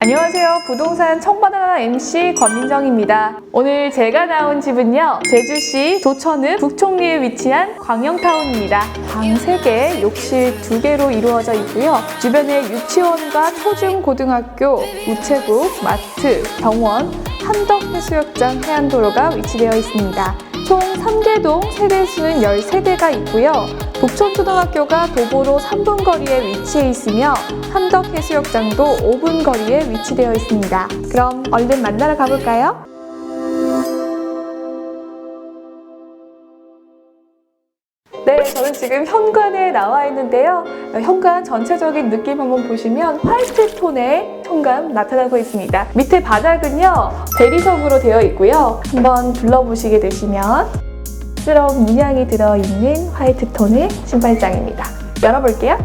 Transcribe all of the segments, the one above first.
안녕하세요. 부동산 청바나나 MC 권민정입니다. 오늘 제가 나온 집은요. 제주시 도천읍 북총리에 위치한 광영타운입니다. 방 3개, 욕실 2개로 이루어져 있고요. 주변에 유치원과 초중고등학교, 우체국, 마트, 병원, 함덕해수욕장 해안도로가 위치되어 있습니다. 총 3개 동 세대수는 13대가 있고요. 북촌초등학교가 도보로 3분 거리에 위치해 있으며 함덕해수욕장도 5분 거리에 위치되어 있습니다. 그럼 얼른 만나러 가볼까요? 네, 저는 지금 현관에 나와 있는데요. 현관 전체적인 느낌 한번 보시면 화이트 톤의 현관 나타나고 있습니다. 밑에 바닥은요, 대리석으로 되어 있고요. 한번 둘러보시게 되시면 스러운 문양이 들어있는 화이트 톤의 신발장입니다. 열어볼게요.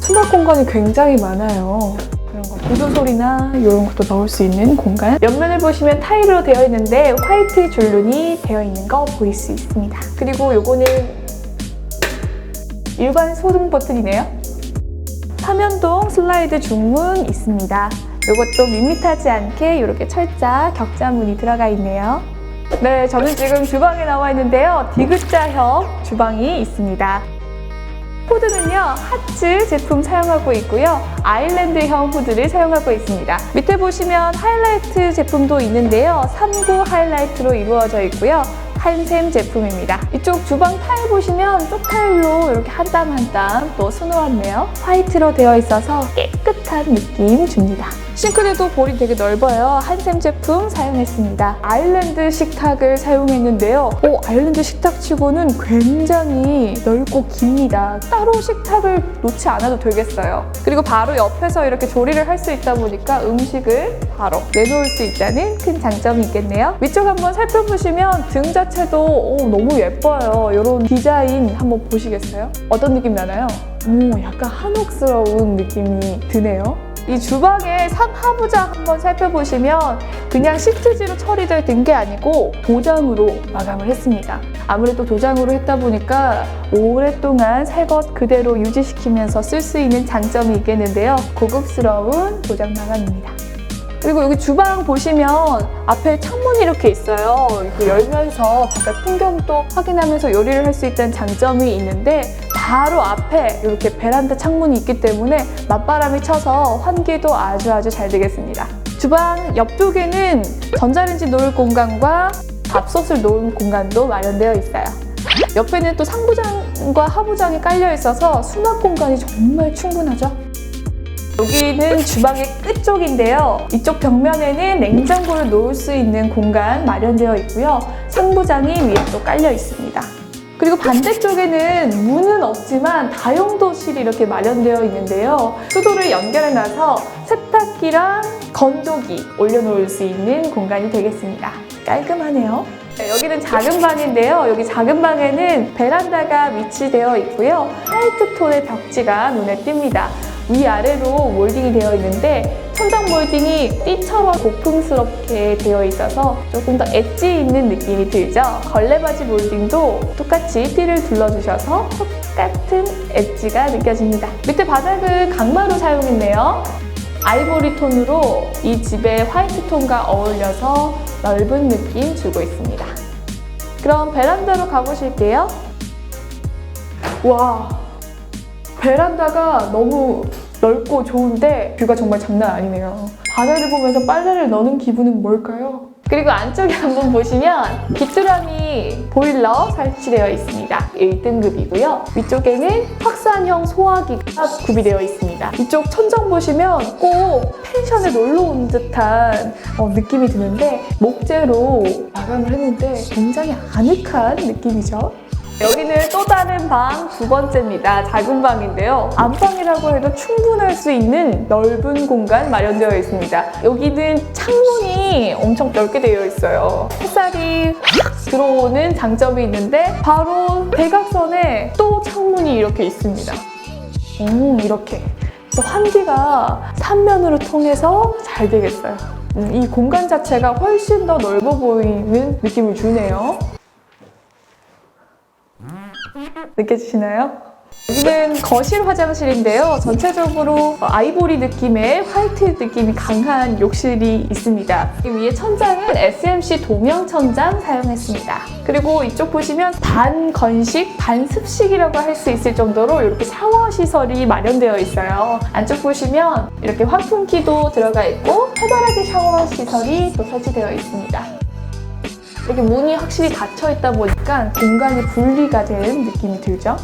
수납 공간이 굉장히 많아요. 그런 거 구두 소리나 이런 것도 넣을 수 있는 공간. 옆면을 보시면 타일로 되어 있는데 화이트 줄눈이 되어 있는 거 보일 수 있습니다. 그리고 요거는 일반 소등 버튼이네요. 사면동 슬라이드 중문 있습니다. 이것도 밋밋하지 않게 이렇게 철자 격자문이 들어가 있네요. 네, 저는 지금 주방에 나와 있는데요. 디귿자형 주방이 있습니다. 후드는요, 하츠 제품 사용하고 있고요. 아일랜드형 후드를 사용하고 있습니다. 밑에 보시면 하이라이트 제품도 있는데요. 3구 하이라이트로 이루어져 있고요. 한샘 제품입니다. 이쪽 주방 타일 보시면 쪽 타일로 이렇게 한 땀 한 땀 또 수놓았네요. 화이트로 되어 있어서 깨끗한 느낌 줍니다. 싱크대도 볼이 되게 넓어요. 한샘 제품 사용했습니다. 아일랜드 식탁을 사용했는데요. 오, 아일랜드 식탁치고는 굉장히 넓고 깁니다. 따로 식탁을 놓지 않아도 되겠어요. 그리고 바로 옆에서 이렇게 조리를 할 수 있다 보니까 음식을 바로 내놓을 수 있다는 큰 장점이 있겠네요. 위쪽 한번 살펴보시면 등자 체도 오, 너무 예뻐요. 이런 디자인 한번 보시겠어요? 어떤 느낌 나나요? 오, 약간 한옥스러운 느낌이 드네요. 이 주방의 상하부장 한번 살펴보시면 그냥 시트지로 처리된 게 아니고 도장으로 마감을 했습니다. 아무래도 도장으로 했다 보니까 오랫동안 새 것 그대로 유지시키면서 쓸 수 있는 장점이 있겠는데요. 고급스러운 도장 마감입니다. 그리고 여기 주방 보시면 앞에 창문이 이렇게 있어요. 이거 열면서 바깥 풍경도 확인하면서 요리를 할 수 있다는 장점이 있는데 바로 앞에 이렇게 베란다 창문이 있기 때문에 맞바람이 쳐서 환기도 아주 아주 잘 되겠습니다. 주방 옆쪽에는 전자레인지 놓을 공간과 밥솥을 놓은 공간도 마련되어 있어요. 옆에는 또 상부장과 하부장이 깔려 있어서 수납 공간이 정말 충분하죠. 여기는 주방의 끝쪽인데요. 이쪽 벽면에는 냉장고를 놓을 수 있는 공간 마련되어 있고요. 상부장이 위에 또 깔려 있습니다. 그리고 반대쪽에는 문은 없지만 다용도실이 이렇게 마련되어 있는데요. 수도를 연결해 놔서 세탁기랑 건조기 올려놓을 수 있는 공간이 되겠습니다. 깔끔하네요. 네, 여기는 작은 방인데요. 여기 작은 방에는 베란다가 위치되어 있고요. 화이트 톤의 벽지가 눈에 띕니다. 위아래로 몰딩이 되어 있는데 천장 몰딩이 띠처럼 고풍스럽게 되어 있어서 조금 더 엣지 있는 느낌이 들죠. 걸레바지 몰딩도 똑같이 띠를 둘러주셔서 똑같은 엣지가 느껴집니다. 밑에 바닥은 강마루 사용했네요. 아이보리 톤으로 이 집의 화이트 톤과 어울려서 넓은 느낌 주고 있습니다. 그럼 베란다로 가보실게요. 와, 베란다가 너무 넓고 좋은데 뷰가 정말 장난 아니네요. 바다를 보면서 빨래를 넣는 기분은 뭘까요? 그리고 안쪽에 한번 보시면 귀뚜라미 보일러 설치되어 있습니다. 1등급이고요. 위쪽에는 확산형 소화기가 구비되어 있습니다. 이쪽 천정 보시면 꼭 펜션에 놀러 온 듯한 어, 느낌이 드는데 목재로 마감을 했는데 굉장히 아늑한 느낌이죠. 여기는 또 다른 방 두 번째입니다. 작은 방인데요. 안방이라고 해도 충분할 수 있는 넓은 공간 마련되어 있습니다. 여기는 창문이 엄청 넓게 되어 있어요. 햇살이 확 들어오는 장점이 있는데 바로 대각선에 또 창문이 이렇게 있습니다. 음, 이렇게. 환기가 삼면으로 통해서 잘 되겠어요. 음, 이 공간 자체가 훨씬 더 넓어 보이는 느낌을 주네요. 느껴지시나요? 여기는 거실 화장실인데요. 전체적으로 아이보리 느낌의 화이트 느낌이 강한 욕실이 있습니다. 이 위에 천장은 SMC 도명 천장 사용했습니다. 그리고 이쪽 보시면 반 건식, 반 습식이라고 할 수 있을 정도로 이렇게 샤워 시설이 마련되어 있어요. 안쪽 보시면 이렇게 환풍기도 들어가 있고 해바라기 샤워 시설이 또 설치되어 있습니다. 이렇게 문이 확실히 닫혀 있다 보니까 공간이 분리가 된 느낌이 들죠.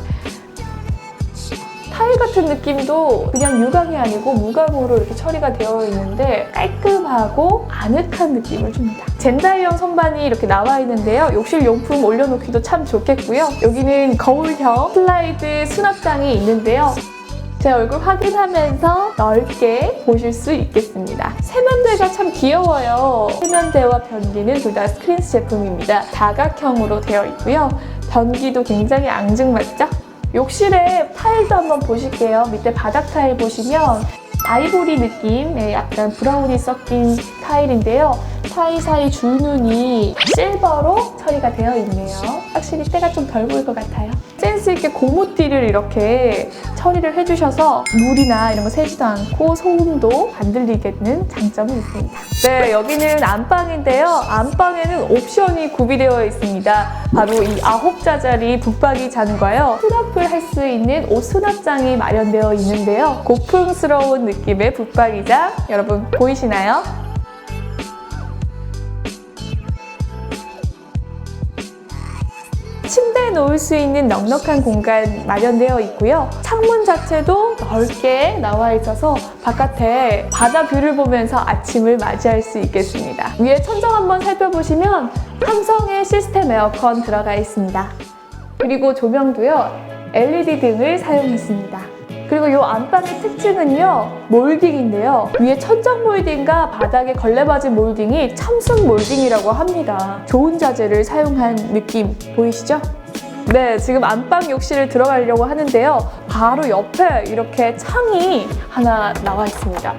타일 같은 느낌도 그냥 유광이 아니고 무광으로 이렇게 처리가 되어 있는데 깔끔하고 아늑한 느낌을 줍니다. 젠다이형 선반이 이렇게 나와 있는데요. 욕실 용품 올려놓기도 참 좋겠고요. 여기는 거울형 슬라이드 수납장이 있는데요. 제 얼굴 확인하면서 넓게 보실 수 있겠습니다. 세면대가 참 귀여워요. 세면대와 변기는 둘 다 스크린스 제품입니다. 다각형으로 되어 있고요. 변기도 굉장히 앙증맞죠? 욕실의 타일도 한번 보실게요. 밑에 바닥 타일 보시면 아이보리 느낌의 약간 브라운이 섞인 타일인데요. 사이사이 줄눈이 실버로 처리가 되어 있네요. 확실히 때가 좀 덜 보일 것 같아요. 센스 있게 고무띠를 이렇게 처리를 해주셔서 물이나 이런 거 새지도 않고 소음도 안 들리겠는 장점이 있습니다. 네, 여기는 안방인데요. 안방에는 옵션이 구비되어 있습니다. 바로 이 아홉 자짜리 붙박이 잔과요. 수납을 할 수 있는 옷 수납장이 마련되어 있는데요. 고풍스러운 느낌의 붙박이장 여러분 보이시나요? 침대에 놓을 수 있는 넉넉한 공간 마련되어 있고요. 창문 자체도 넓게 나와 있어서 바깥에 바다 뷰를 보면서 아침을 맞이할 수 있겠습니다. 위에 천정 한번 살펴보시면 삼성의 시스템 에어컨 들어가 있습니다. 그리고 조명도요. LED 등을 사용했습니다. 그리고 이 안방의 특징은요 몰딩인데요. 위에 천장 몰딩과 바닥에 걸레바지 몰딩이 참순 몰딩이라고 합니다. 좋은 자재를 사용한 느낌 보이시죠? 네 지금 안방 욕실을 들어가려고 하는데요. 바로 옆에 이렇게 창이 하나 나와 있습니다.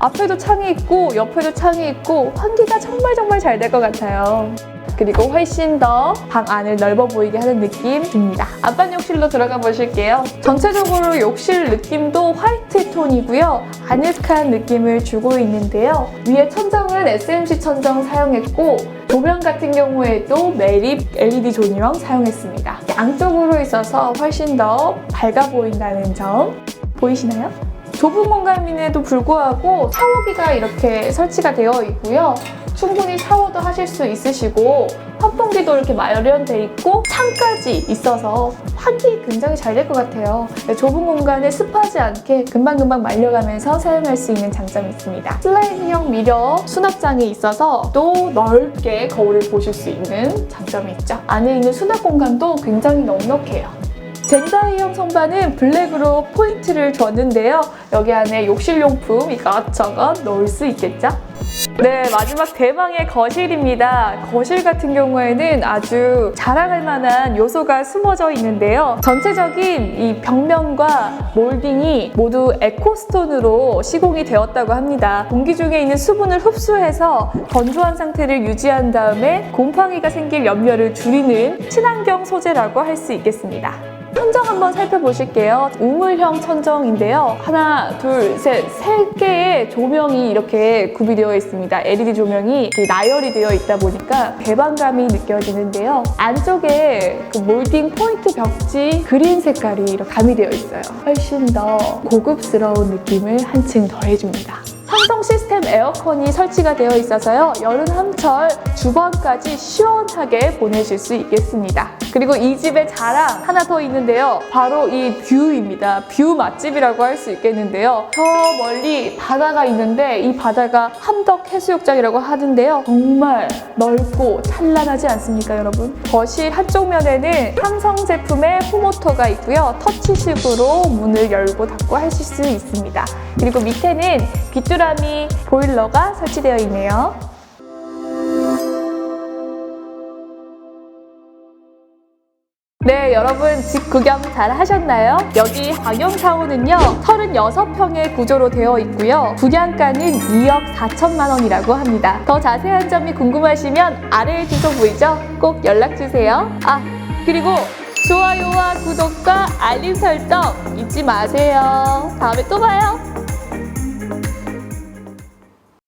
앞에도 창이 있고 옆에도 창이 있고 환기가 정말 정말 잘 될 것 같아요 그리고 훨씬 더 방 안을 넓어 보이게 하는 느낌 듭니다. 안방 욕실로 들어가 보실게요. 전체적으로 욕실 느낌도 화이트 톤이고요. 아늑한 느낌을 주고 있는데요. 위에 천정은 SMC 천정 사용했고 조명 같은 경우에도 매립 LED 조명 사용했습니다. 양쪽으로 있어서 훨씬 더 밝아 보인다는 점 보이시나요? 좁은 공간임에도 불구하고 샤워기가 이렇게 설치가 되어 있고요. 충분히 샤워도 하실 수 있으시고 환풍기도 이렇게 마련돼 있고 창까지 있어서 환기 굉장히 잘 될 것 같아요. 네, 좁은 공간에 습하지 않게 금방금방 말려가면서 사용할 수 있는 장점이 있습니다. 슬라이딩형 미러 수납장이 있어서 또 넓게 거울을 보실 수 있는 장점이 있죠. 안에 있는 수납 공간도 굉장히 넉넉해요. 젠다이형 선반은 블랙으로 포인트를 줬는데요. 여기 안에 욕실용품 이것저것 넣을 수 있겠죠? 네, 마지막 대망의 거실입니다. 거실 같은 경우에는 아주 자랑할 만한 요소가 숨어져 있는데요. 전체적인 이 벽면과 몰딩이 모두 에코스톤으로 시공이 되었다고 합니다. 공기 중에 있는 수분을 흡수해서 건조한 상태를 유지한 다음에 곰팡이가 생길 염려를 줄이는 친환경 소재라고 할 수 있겠습니다. 천정 한번 살펴보실게요. 우물형 천정인데요. 하나, 둘, 셋, 세 개의 조명이 이렇게 구비되어 있습니다. LED 조명이 나열이 되어 있다 보니까 개방감이 느껴지는데요. 안쪽에 그 몰딩 포인트 벽지 그린 색깔이 이렇게 가미되어 있어요. 훨씬 더 고급스러운 느낌을 한층 더해줍니다. 삼성 시스템 에어컨이 설치가 되어 있어서요. 여름 한철 주방까지 시원하게 보내실 수 있겠습니다. 그리고 이 집의 자랑 하나 더 있는데요. 바로 이 뷰입니다. 뷰 맛집이라고 할 수 있겠는데요. 저 멀리 바다가 있는데 이 바다가 함덕 해수욕장이라고 하는데요. 정말 넓고 찬란하지 않습니까, 여러분? 거실 한쪽 면에는 삼성 제품의 호모터가 있고요. 터치식으로 문을 열고 닫고 하실 수 있습니다. 그리고 밑에는 귀뚜라미 보일러가 설치되어 있네요. 네, 여러분 집 구경 잘 하셨나요? 여기 방영사원은요 36평의 구조로 되어 있고요 분양가는 2억 4천만 원이라고 합니다 더 자세한 점이 궁금하시면 아래에 주소 보이죠? 꼭 연락주세요 아 그리고 좋아요와 구독과 알림 설정 잊지 마세요. 다음에 또 봐요.